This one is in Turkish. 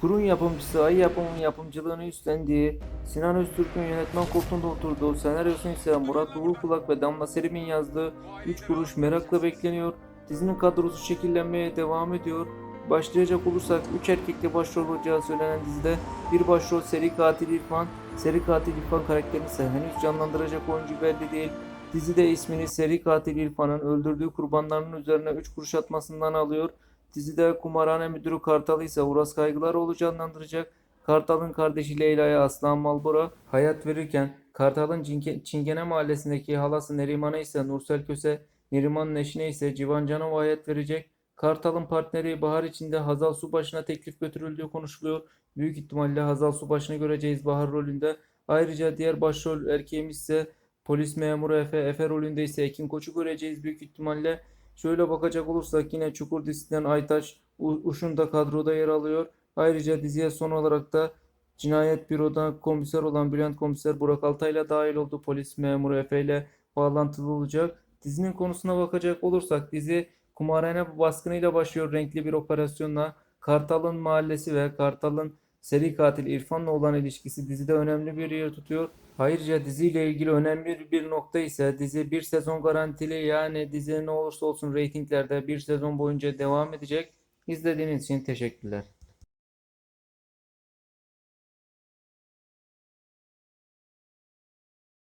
Çukur'un yapımcısı Ay Yapım'ın yapımcılığını üstlendiği, Sinan Öztürk'ün yönetmen koltuğunda oturduğu, senaryosunu ise Murat Uğurkulak ve Damla Selim'in yazdığı 3 kuruş merakla bekleniyor. Dizinin kadrosu şekillenmeye devam ediyor. Başlayacak olursak 3 erkekle başrol olacağı söylenen dizide bir başrol seri katil İrfan, seri katil İrfan karakterini ise henüz canlandıracak oyuncu belli değil. Dizide ismini seri katil İrfan'ın öldürdüğü kurbanlarının üzerine 3 kuruş atmasından alıyor. Dizide kumarhane müdürü Kartal ise Uras Kaygılaroğlu canlandıracak. Kartal'ın kardeşi Leyla'ya Aslan Malbora hayat verirken Kartal'ın Çingene mahallesindeki halası Neriman'a ise Nursel Köse, Neriman'ın eşine ise Civan Canova hayat verecek. Kartal'ın partneri Bahar içinde Hazal Subaşı'na teklif götürüldüğü konuşuluyor. Büyük ihtimalle Hazal Subaşı'nı göreceğiz Bahar rolünde. Ayrıca diğer başrol erkeğimiz ise polis memuru Efe, Efe rolünde ise Ekin Koç'u göreceğiz büyük ihtimalle. Şöyle bakacak olursak yine Çukur dizisinden Aytaç Uşun da kadroda yer alıyor. Ayrıca diziye son olarak da Cinayet Büro'da komiser olan Bülent Komiser Burak Altay'la dahil oldu. Polis memuru Efe ile bağlantılı olacak. Dizinin konusuna bakacak olursak dizi kumarhane baskınıyla başlıyor renkli bir operasyonla. Kartal'ın mahallesi ve Kartal'ın seri katil İrfan'la olan ilişkisi dizide önemli bir yer tutuyor. Ayrıca diziyle ilgili önemli bir nokta ise dizi bir sezon garantili yani dizi ne olursa olsun reytinglerde bir sezon boyunca devam edecek. İzlediğiniz için teşekkürler.